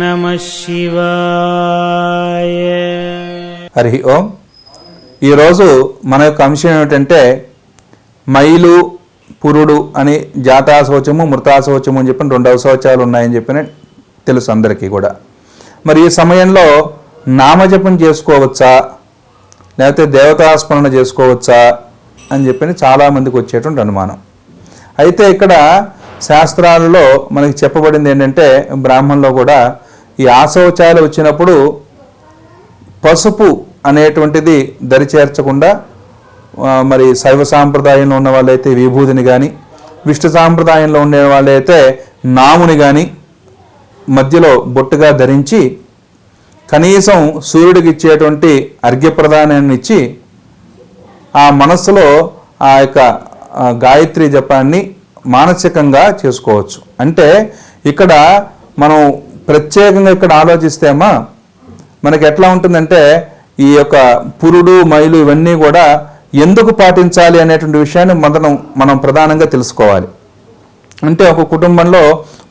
నమ శివాయ. హరి ఓం. ఈరోజు మన యొక్క అంశం ఏమిటంటే మైలు పురుడు అని జాతాశోచము మృతాశోచము అని చెప్పిన రెండవ శోచాలు ఉన్నాయని చెప్పిన తెలుసు అందరికీ కూడా. మరి ఈ సమయంలో నామజపం చేసుకోవచ్చా? లేకపోతే దేవతాస్మరణ చేసుకోవచ్చా? అని చెప్పి చాలామందికి వచ్చేటువంటి అనుమానం. అయితే ఇక్కడ శాస్త్రాలలో మనకి చెప్పబడింది ఏంటంటే బ్రాహ్మణంలో కూడా ఈ ఆశౌచాలు వచ్చినప్పుడు పసుపు అనేటువంటిది దరి చేర్చకుండా మరి శైవ సాంప్రదాయంలో ఉన్న వాళ్ళైతే విభూతిని కానీ విష్ణు సాంప్రదాయంలో ఉండే వాళ్ళైతే నాముని కానీ మధ్యలో బొట్టుగా ధరించి కనీసం సూర్యుడికి ఇచ్చేటువంటి అర్ఘ్యప్రదానాన్ని ఇచ్చి ఆ మనస్సులో ఆ యొక్క గాయత్రి జపాన్ని మానసికంగా చేసుకోవచ్చు. అంటే ఇక్కడ మనం ప్రత్యేకంగా ఇక్కడ ఆలోచిస్తేమా మనకి ఎట్లా ఉంటుందంటే ఈ యొక్క పురుడు మైలు ఇవన్నీ కూడా ఎందుకు పాటించాలి అనేటువంటి విషయాన్ని మనం మనం ప్రధానంగా తెలుసుకోవాలి. అంటే ఒక కుటుంబంలో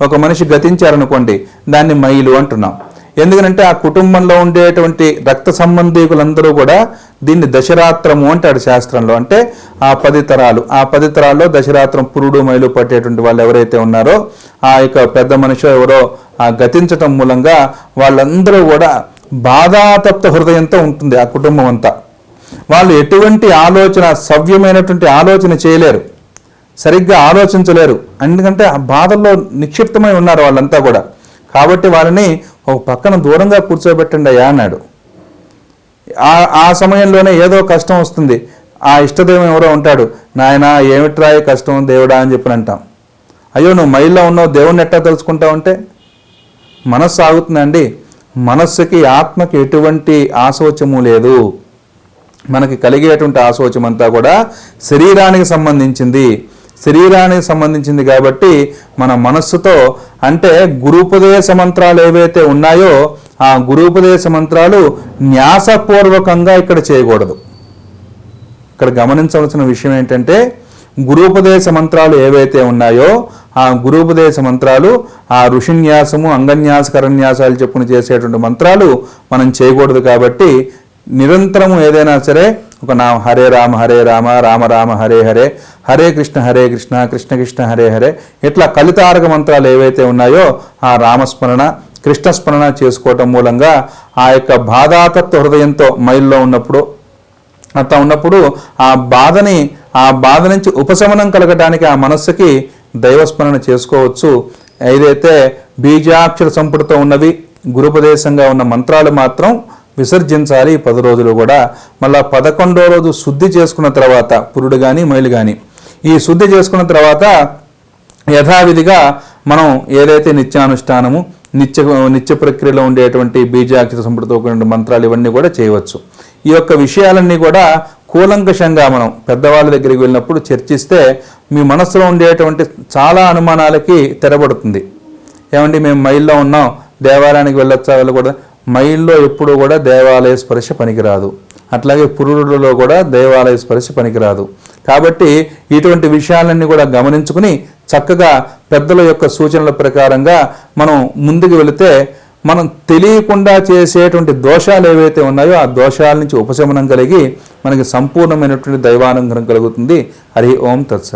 ఒక మనిషి గతించారనుకోండి దాన్ని మైలు అంటున్నాం. ఎందుకంటే ఆ కుటుంబంలో ఉండేటువంటి రక్త సంబంధీకులందరూ కూడా దీన్ని దశరాత్రము అంటాడు శాస్త్రంలో. అంటే ఆ పది తరాలు. ఆ పది తరాల్లో దశరాత్రం పురుడు మైలు పట్టేటువంటి వాళ్ళు ఎవరైతే ఉన్నారో ఆ యొక్క పెద్ద మనిషి ఎవరో ఆ గతించటం మూలంగా వాళ్ళందరూ కూడా బాధాతప్త హృదయంతో ఉంటుంది ఆ కుటుంబం అంతా. వాళ్ళు ఎటువంటి ఆలోచన సవ్యమైనటువంటి ఆలోచన చేయలేరు. సరిగ్గా ఆలోచించలేరు. ఎందుకంటే ఆ బాధల్లో నిక్షిప్తమై ఉన్నారు వాళ్ళంతా కూడా. కాబట్టి వాళ్ళని ఒక పక్కన దూరంగా కూర్చోబెట్టండి అయ్యా అన్నాడు. ఆ ఆ సమయంలోనే ఏదో కష్టం వస్తుంది. ఆ ఇష్టదేవం ఎవరో ఉంటాడు. నాయన ఏమిట్రా కష్టం? దేవుడా అని చెప్పి అంటాం అయ్యో నువ్వు మైల్లో ఉన్నావు. దేవుణ్ణి ఎట్టా తెలుసుకుంటావు? అంటే మనస్సు ఆగుతుందండి. మనస్సుకి ఆత్మకి ఎటువంటి ఆశోచము లేదు. మనకి కలిగేటువంటి ఆశోచం అంతా కూడా శరీరానికి సంబంధించింది. శరీరానికి సంబంధించింది కాబట్టి మన మనస్సుతో అంటే గురుపదేశ మంత్రాలు ఏవైతే ఉన్నాయో ఆ గురుపదేశ మంత్రాలు న్యాసపూర్వకంగా ఇక్కడ చేయకూడదు. ఇక్కడ గమనించవలసిన విషయం ఏంటంటే గురుపదేశ మంత్రాలు ఏవైతే ఉన్నాయో ఆ గురుపదేశ మంత్రాలు ఆ ఋషిన్యాసము అంగన్యాస కరన్యాసాలు చెప్పుకుని చేసేటువంటి మంత్రాలు మనం చేయకూడదు కాబట్టి నిరంతరము ఏదైనా సరే ఒక నా హరే రామ హరే రామ రామ రామ హరే హరే హరే కృష్ణ హరే కృష్ణ కృష్ణ కృష్ణ హరే హరే. ఇట్లా కలితారక మంత్రాలు ఏవైతే ఉన్నాయో ఆ రామస్మరణ కృష్ణస్మరణ చేసుకోవటం మూలంగా ఆ యొక్క బాధాతత్వ హృదయంతో మైల్లో ఉన్నప్పుడు అట్లా ఉన్నప్పుడు ఆ బాధని ఆ బాధ నుంచి ఉపశమనం కలగటానికి ఆ మనస్సుకి దైవస్మరణ చేసుకోవచ్చు. ఏదైతే బీజాక్షర సంపుటితో ఉన్నవి గురుపదేశంగా ఉన్న మంత్రాలు మాత్రం విసర్జించాలి పది రోజులు కూడా. మళ్ళీ పదకొండో రోజు శుద్ధి చేసుకున్న తర్వాత పురుడు కానీ మైలు కానీ ఈ శుద్ధి చేసుకున్న తర్వాత యథావిధిగా మనం ఏదైతే నిత్యానుష్ఠానము నిత్య నిత్య ప్రక్రియలో ఉండేటువంటి బీజాక్షర సంపృతితో కూడిన మంత్రాలు ఇవన్నీ కూడా చేయవచ్చు. ఈ యొక్క విషయాలన్నీ కూడా కూలంకషంగా మనం పెద్దవాళ్ళ దగ్గరికి వెళ్ళినప్పుడు చర్చిస్తే మీ మనసులో ఉండేటువంటి చాలా అనుమానాలకి తెరబడుతుంది. ఏమండి మేము మైల్లో ఉన్నాం దేవాలయానికి వెళ్ళొచ్చా వెళ్ళకూడదు? మైల్లో ఎప్పుడు కూడా దేవాలయ స్పర్శ పనికిరాదు. అట్లాగే పురుడులలో కూడా దేవాలయ స్పర్శ పనికిరాదు. కాబట్టి ఇటువంటి విషయాలన్నీ కూడా గమనించుకుని చక్కగా పెద్దల యొక్క సూచనల ప్రకారంగా మనం ముందుకు వెళితే మనం తెలియకుండా చేసేటువంటి దోషాలు ఏవైతే ఉన్నాయో ఆ దోషాల నుంచి ఉపశమనం కలిగి మనకి సంపూర్ణమైనటువంటి దైవానుగ్రహం కలుగుతుంది. హరి ఓం తత్సత్.